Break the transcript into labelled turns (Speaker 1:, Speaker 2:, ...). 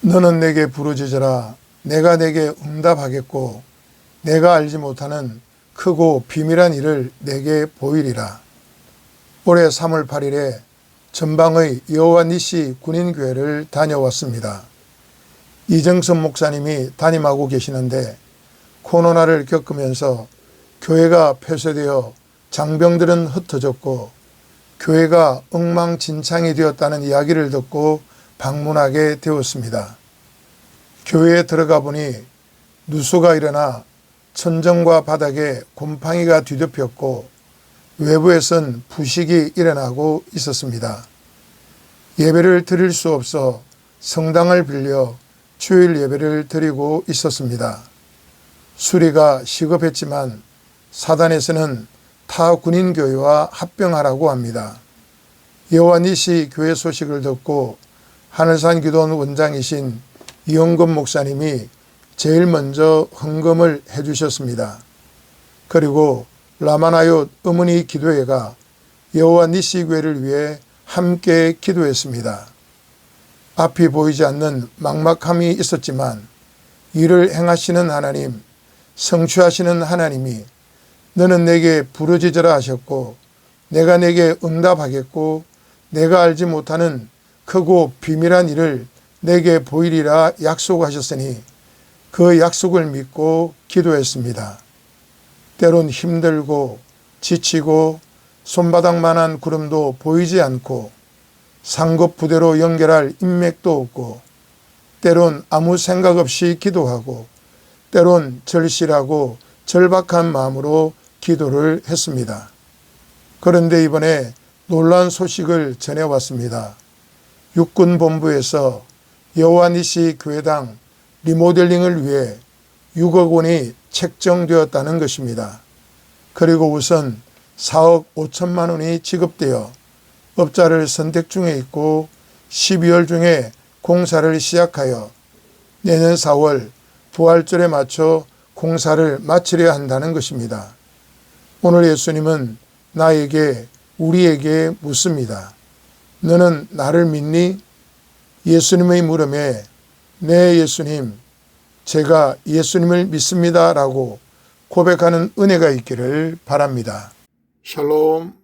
Speaker 1: 너는 내게 부르짖으라 내가 내게 응답하겠고 내가 알지 못하는 크고 비밀한 일을 내게 보이리라. 올해 3월 8일에 전방의 여호와 니시 군인교회를 다녀왔습니다. 이정선 목사님이 담임하고 계시는데 코로나를 겪으면서 교회가 폐쇄되어 장병들은 흩어졌고 교회가 엉망진창이 되었다는 이야기를 듣고 방문하게 되었습니다. 교회에 들어가 보니 누수가 일어나 천정과 바닥에 곰팡이가 뒤덮였고 외부에선 부식이 일어나고 있었습니다. 예배를 드릴 수 없어 성당을 빌려 주일 예배를 드리고 있었습니다. 수리가 시급했지만 사단에서는 타 군인 교회와 합병하라고 합니다. 여호와 니시 교회 소식을 듣고 하늘산 기도원 원장이신 이영금 목사님이 제일 먼저 헌금을 해주셨습니다. 그리고 라마나요 어머니 기도회가 여호와 니시 교회를 위해 함께 기도했습니다. 앞이 보이지 않는 막막함이 있었지만 이를 행하시는 하나님, 성취하시는 하나님이 너는 내게 부르짖으라 하셨고 내가 내게 응답하겠고 내가 알지 못하는 크고 비밀한 일을 내게 보이리라 약속하셨으니 그 약속을 믿고 기도했습니다. 때론 힘들고 지치고 손바닥만한 구름도 보이지 않고 상급 부대로 연결할 인맥도 없고 때론 아무 생각 없이 기도하고 때론 절실하고 절박한 마음으로 기도를 했습니다. 그런데 이번에 놀란 소식을 전해왔습니다. 육군본부에서 여호와니시 교회당 리모델링을 위해 6억 원이 책정되었다는 것입니다. 그리고 우선 4억 5천만 원이 지급되어 업자를 선택 중에 있고 12월 중에 공사를 시작하여 내년 4월 부활절에 맞춰 공사를 마치려 한다는 것입니다. 오늘 예수님은 나에게 우리에게 묻습니다. 너는 나를 믿니? 예수님의 물음에 네 예수님 제가 예수님을 믿습니다라고 고백하는 은혜가 있기를 바랍니다. 샬롬